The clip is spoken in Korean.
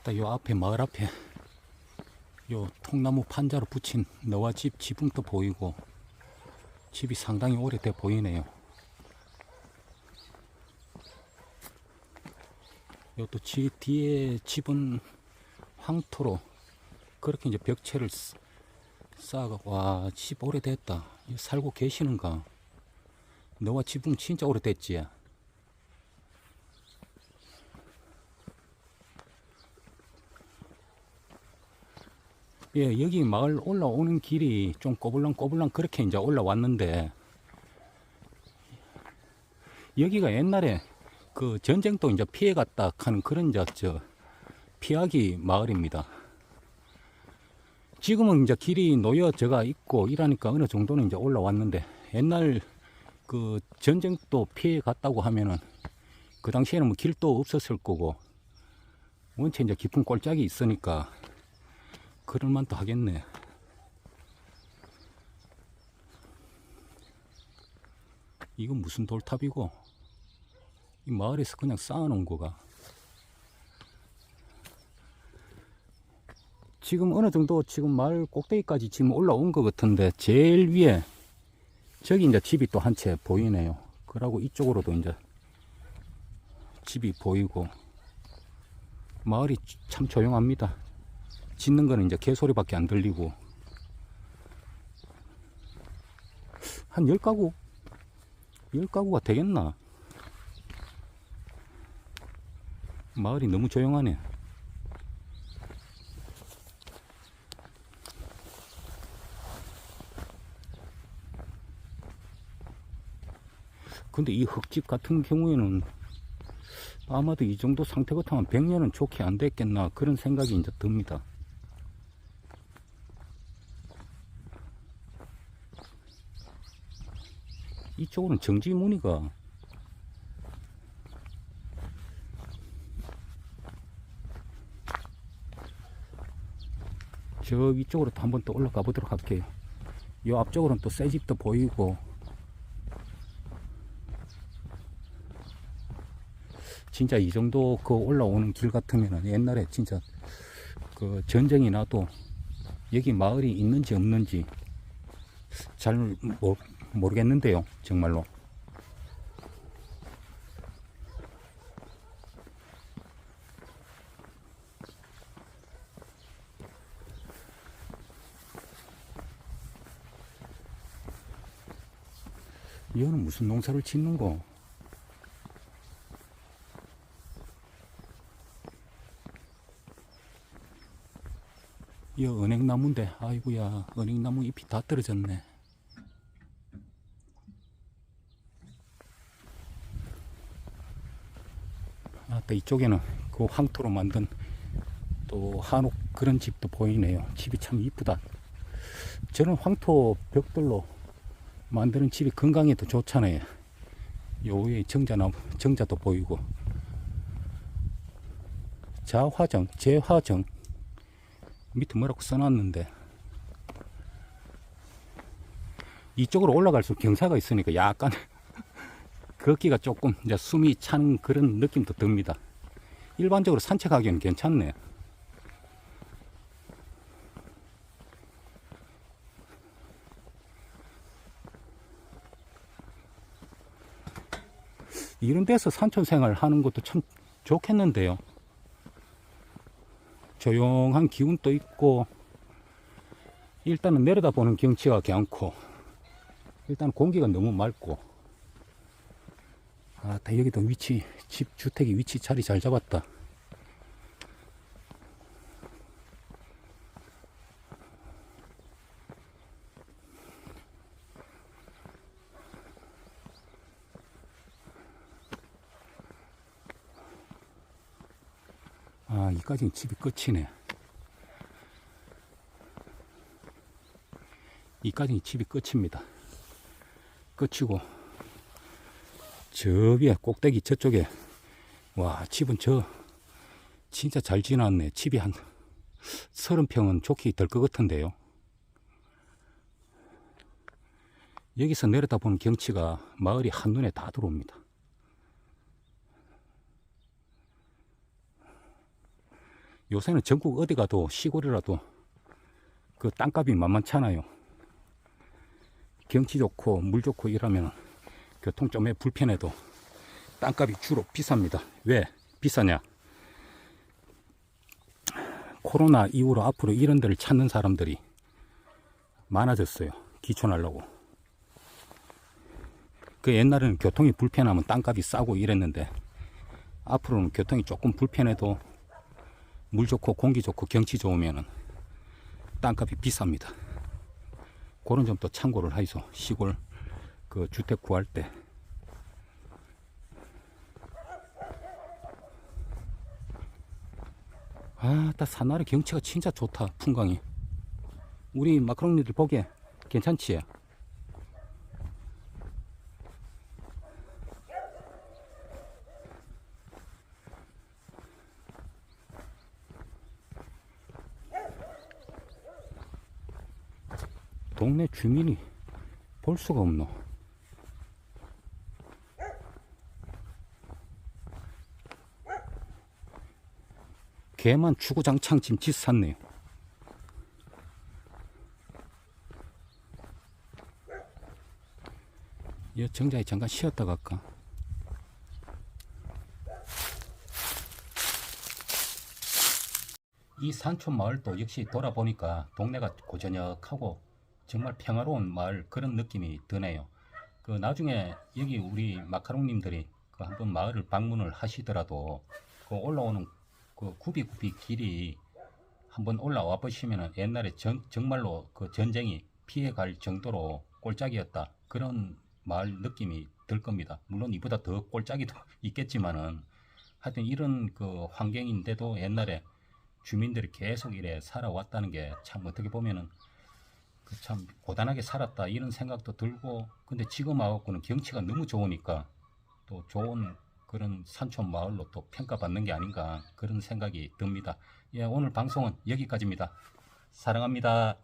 아따 요 앞에 마을 앞에 요 통나무 판자로 붙인 너와 집 지붕도 보이고 집이 상당히 오래돼 보이네요. 요또 지 뒤에 집은 황토로 그렇게 이제 벽체를 쓰- 쌓아갖고 와집 오래됐다. 살고 계시는가? 너와 지붕 진짜 오래됐지. 예, 여기 마을 올라오는 길이 좀 꼬불랑꼬불랑 그렇게 이제 올라왔는데, 여기가 옛날에 그 전쟁도 이제 피해갔다 하는 그런 이제 저 피하기 마을입니다. 지금은 이제 길이 놓여져가 있고 이러니까 어느 정도는 이제 올라왔는데, 옛날 그 전쟁도 피해갔다고 하면은 그 당시에는 뭐 길도 없었을 거고, 원체 이제 깊은 골짜기 있으니까 그럴만도 하겠네. 이건 무슨 돌탑이고? 이 마을에서 그냥 쌓아놓은 거가. 지금 어느 정도 지금 마을 꼭대기까지 지금 올라온 것 같은데 제일 위에 저기 이제 집이 또 한 채 보이네요. 그러고 이쪽으로도 이제 집이 보이고 마을이 참 조용합니다. 짖는 거는 이제 개소리밖에 안 들리고 한 열가구열가구가 되겠나? 마을이 너무 조용하네. 근데 이 흙집 같은 경우에는 아마도 이 정도 상태 같으면 100년은 좋게 안 됐겠나 그런 생각이 이제 듭니다. 이쪽으로는 정지 무늬가 저 위쪽으로 또 한번 또 올라가 보도록 할게요. 요 앞쪽으로는 또 새 집도 보이고 진짜 이 정도 그 올라오는 길 같으면은 옛날에 진짜 그 전쟁이 나도 여기 마을이 있는지 없는지 잘 모, 모르겠는데요 정말로. 이거는 무슨 농사를 짓는 거? 이 은행나무인데 아이고야 은행나무 잎이 다 떨어졌네 아 또 이쪽에는 그 황토로 만든 또 한옥 그런 집도 보이네요. 집이 참 이쁘다. 저는 황토 벽돌로 만드는 집이 건강에 도 좋잖아요. 요 위에 정자나무 정자도 보이고. 자화정 재화정. 밑에 뭐라고 써놨는데. 이쪽으로 올라갈수록 경사가 있으니까 약간 걷기가 조금 이제 숨이 차는 그런 느낌도 듭니다. 일반적으로 산책하기에는 괜찮네. 이런 데서 산촌 생활 하는 것도 참 좋겠는데요. 조용한 기운도 있고 일단은 내려다보는 경치가 괜찮고 일단 공기가 너무 맑고 아, 다 여기도 위치 집 주택이 위치 자리 잘 잡았다. 아, 이까지는 집이 끝이네. 이까지는 집이 끝입니다. 끝이고, 저 위에 꼭대기 저쪽에, 와, 집은 저, 진짜 잘 지났네. 집이 한 서른 평은 좋게 될 것 같은데요. 여기서 내려다 보는 경치가 마을이 한눈에 다 들어옵니다. 요새는 전국 어디 가도 시골이라도 그 땅값이 만만찮아요. 경치 좋고 물 좋고 이러면 교통 좀 불편해도 땅값이 주로 비쌉니다. 왜 비싸냐? 코로나 이후로 앞으로 이런 데를 찾는 사람들이 많아졌어요. 기촌하려고. 그 옛날에는 교통이 불편하면 땅값이 싸고 이랬는데 앞으로는 교통이 조금 불편해도 물 좋고 공기 좋고 경치 좋으면은 땅값이 비쌉니다. 그런 점도 참고를 하이소. 시골 그 주택 구할 때. 아, 딱 산나라 경치가 진짜 좋다. 풍광이. 우리 마카롱니들 보기에 괜찮지? 동네 주민이 볼 수가 없노. 개만 추구장창 지금 짓 샀네요. 이 정자에 잠깐 쉬었다 갈까? 이 산촌 마을도 역시 돌아보니까 동네가 고저녁하고 정말 평화로운 마을 그런 느낌이 드네요. 그 나중에 여기 우리 마카롱님들이 그 한번 마을을 방문을 하시더라도 그 올라오는 그 구비구비 길이 한번 올라와 보시면은 옛날에 전, 정말로 그 전쟁이 피해갈 정도로 꼴짝이었다 그런 마을 느낌이 들 겁니다. 물론 이보다 더 꼴짝이도 있겠지만은 하여튼 이런 그 환경인데도 옛날에 주민들이 계속 이래 살아왔다는 게 참 어떻게 보면은 그 참 고단하게 살았다 이런 생각도 들고 근데 지금 와갖고는 경치가 너무 좋으니까 또 좋은 그런 산촌 마을로 또 평가받는 게 아닌가 그런 생각이 듭니다. 예, 오늘 방송은 여기까지입니다. 사랑합니다.